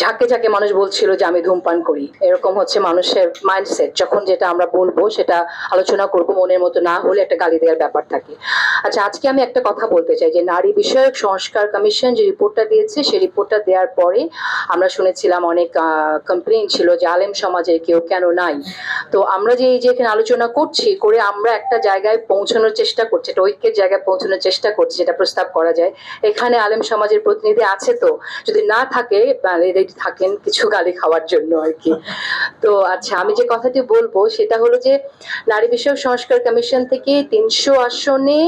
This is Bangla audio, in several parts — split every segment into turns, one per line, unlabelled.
ঝাঁকে ঝাঁকে মানুষ বলছিল যে আমি ধূমপান করি। এরকম হচ্ছে মানুষের মাইন্ডসেট যখন যেটা আমরা বলব, সেটা আলোচনা করব মনের মতো না হলে একটা গালি দেওয়ার ব্যাপার থাকে। আচ্ছা আজকে আমি একটা কথা বলতে চাই যে নারী বিষয়ক সংস্কার কমিশন যে রিপোর্টটা দিয়েছে, সেই রিপোর্টটা দেওয়ার পরে আমরা শুনেছিলাম অনেক কমপ্লেন ছিল যে আলেম সমাজের কেউ কেন নাই। তো আমরা যে এই যে এখানে আলোচনা করছি, করে আমরা একটা জায়গায় পৌঁছানোর চেষ্টা করছি, একটা ঐক্যের জায়গায় পৌঁছানোর চেষ্টা করছি, যেটা প্রস্তাব করা যায়। এখানে আলেম সমাজের প্রতিনিধি আছে তো? যদি না থাকে রেডি থাকেন কিছু গালি খাওয়ার জন্য আর কি। তো আচ্ছা আমি যে কথাটি বলব সেটা হলো যে নারী বিষয়ক সংস্কার কমিশন থেকে তিনশো আসনে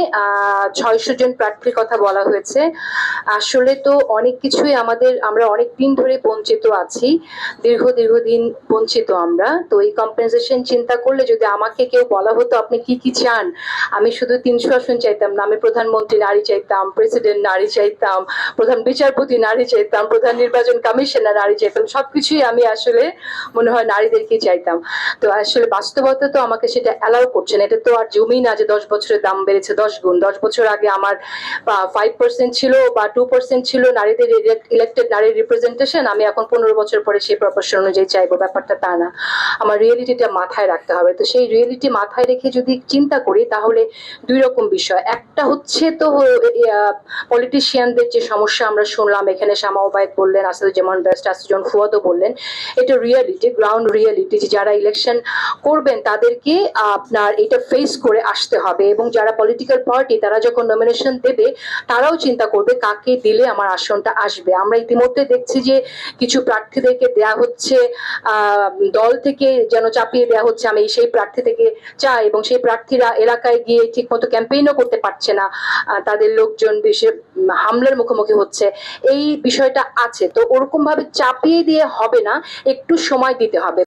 ছয়শো জন প্রার্থীর কথা বলা হয়েছে। আসলে তো অনেক কিছুই আমাদের, আমরা অনেক দিন ধরে বঞ্চিত আছি। দীর্ঘ, দীর্ঘদিন বঞ্চিত আমরা। তো এই কম্পেনসেশন চিন্তা করলে যদি আমাকে কেউ বলা হতো, আপনি কি কি চান? আমি শুধু তিনশো আসন চাইতাম না আমি প্রধানমন্ত্রী নারী চাইতাম প্রেসিডেন্ট নারী চাইতাম, প্রধান বিচারপতি নারী চাইতাম, প্রধান নির্বাচন কমিশনার নারী চাইতাম, সবকিছুই আমি আসলে মনে হয় নারীদেরকে চাইতাম। তো আসলে বাস্তবতা তো আমাকে সেটা অ্যালাউ করছে না। এটা তো আর জমি না যে দশ বছরের দাম বেড়েছে, দশ গুণ। দশ বছর আগে আমার ফাইভ পার্সেন্ট ছিল বা টু পার্সেন্ট ছিল নারীদের ইলেক্টেড নারীর রিপ্রেজেন্টেশন আমি এখন পনেরো বছর পরে সেই প্রপোর্শন অনুযায়ী চাইব। ব্যাপারটা তা না। আমার রিয়েলিটিটা মাথায় রাখতে হবে। তো সেই রিয়েলিটি মাথায় রেখে যদি চিন্তা করি, তাহলে দুই রকম বিষয়। একটা হচ্ছে তো পলিটিশিয়ানদের যে সমস্যা আমরা শুনলাম, এখানে শামা ওবায়দ বললেন, আসাদুজ্জামান বেস্ট আসাদুজ্জামান ফুয়াদও বললেন, এটা রিয়েলিটি গ্রাউন্ড রিয়েলিটি যে যারা ইলেকশন করবেন, তাদেরকে আপনার এটা ফেস করে আসতে হবে। এবং যারা পলিটিক্যাল পার্টি তারা যখন নমিনেশন দেবে, তারাও চিন্তা করবে কাকে দিলে আমার আসনটা আসবে। আমরা ইতিমধ্যে দেখছি যে কিছু প্রার্থীদেরকে দেয়া হচ্ছে দল থেকে যেন চাপিয়ে দেওয়া হচ্ছে, আমি সেই প্রার্থী থেকে চাই এবং সেই প্রার্থীরা এলাকায় গিয়ে ঠিক মতো ক্যাম্পেইনও করতে পারছে না। তাদের লোকজন বিশেষ হামলার মুখোমুখি হচ্ছে। এই বিষয়টা আছে, তো ওরকম ভাবে চাপিয়ে দিয়ে হবে না, একটু সময় দিতে হবে।